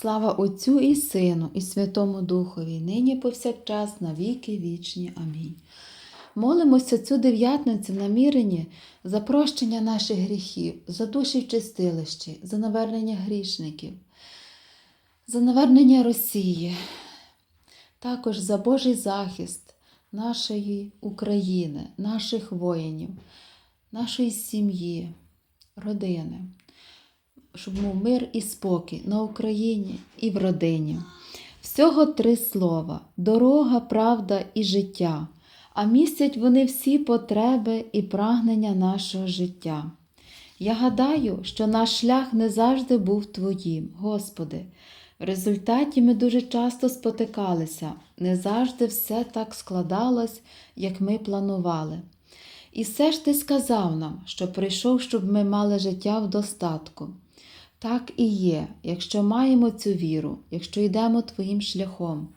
Слава Отцю і Сину, і Святому Духові, нині повсякчас, на віки вічні. Амінь. Молимося цю дев'ятницю в наміренні за прощення наших гріхів, за душі в чистилищі, за навернення грішників, за навернення Росії, також за Божий захист нашої України, наших воїнів, нашої сім'ї, родини щоб був мир і спокій на Україні і в родині. Всього три слова дорога, правда і життя, а містять вони всі потреби і прагнення нашого життя. Я гадаю, що наш шлях не завжди був твоїм, Господи. В результаті ми дуже часто спотикалися, не завжди все так складалось, як ми планували. І все ж ти сказав нам, що прийшов, щоб ми мали життя в достатку. Так і є, якщо маємо цю віру, якщо йдемо Твоїм шляхом.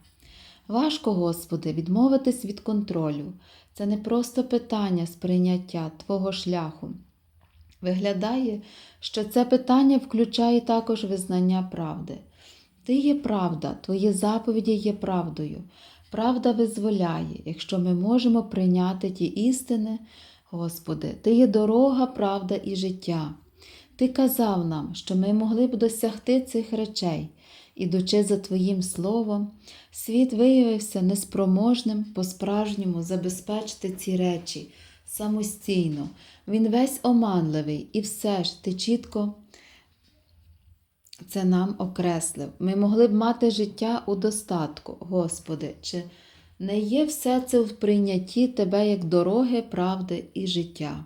Важко, Господи, відмовитись від контролю. Це не просто питання сприйняття Твого шляху. Виглядає, що це питання включає також визнання правди. Ти є правда, Твої заповіді є правдою. Правда визволяє, якщо ми можемо прийняти ті істини, Господи, Ти є дорога, правда і життя. Ти казав нам, що ми могли б досягти цих речей, ідучи за Твоїм словом, світ виявився неспроможним по-справжньому забезпечити ці речі самостійно. Він весь оманливий, і все ж ти чітко це нам окреслив. Ми могли б мати життя у достатку, Господи, чи не є все це в прийнятті Тебе як дороги, правди і життя?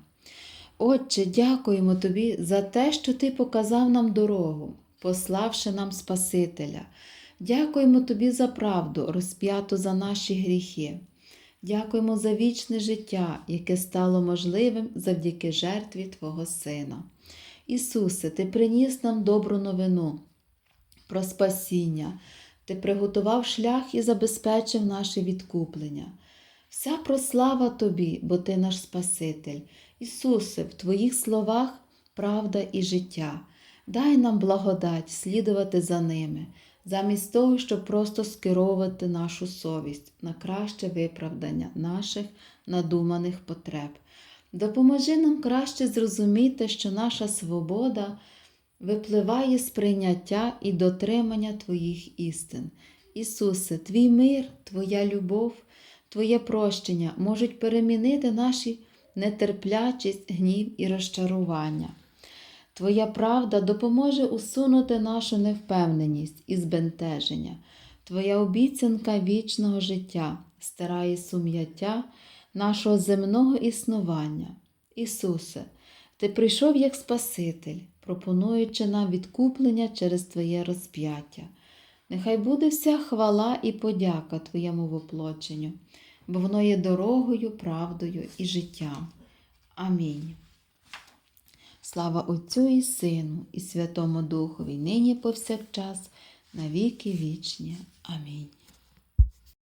Отче, дякуємо Тобі за те, що Ти показав нам дорогу, пославши нам Спасителя. Дякуємо Тобі за правду, розп'яту за наші гріхи. Дякуємо за вічне життя, яке стало можливим завдяки жертві Твого Сина. Ісусе, Ти приніс нам добру новину про спасіння, Ти приготував шлях і забезпечив наше відкуплення. Вся прослава Тобі, бо Ти наш Спаситель. Ісусе, в Твоїх словах правда і життя. Дай нам благодать слідувати за ними, замість того, щоб просто скеровувати нашу совість на краще виправдання наших надуманих потреб. Допоможи нам краще зрозуміти, що наша свобода випливає з прийняття і дотримання Твоїх істин. Ісусе, Твій мир, Твоя любов, Твоє прощення можуть перемінити наші нетерплячість, гнів і розчарування. Твоя правда допоможе усунути нашу невпевненість і збентеження. Твоя обіцянка вічного життя стирає сум'яття нашого земного існування. Ісусе, Ти прийшов як Спаситель, пропонуючи нам відкуплення через Твоє розп'яття. Нехай буде вся хвала і подяка Твоєму воплоченню бо воно є дорогою, правдою і життям. Амінь. Слава Отцю і Сину, і Святому Духові, нині повсякчас, на віки вічні. Амінь.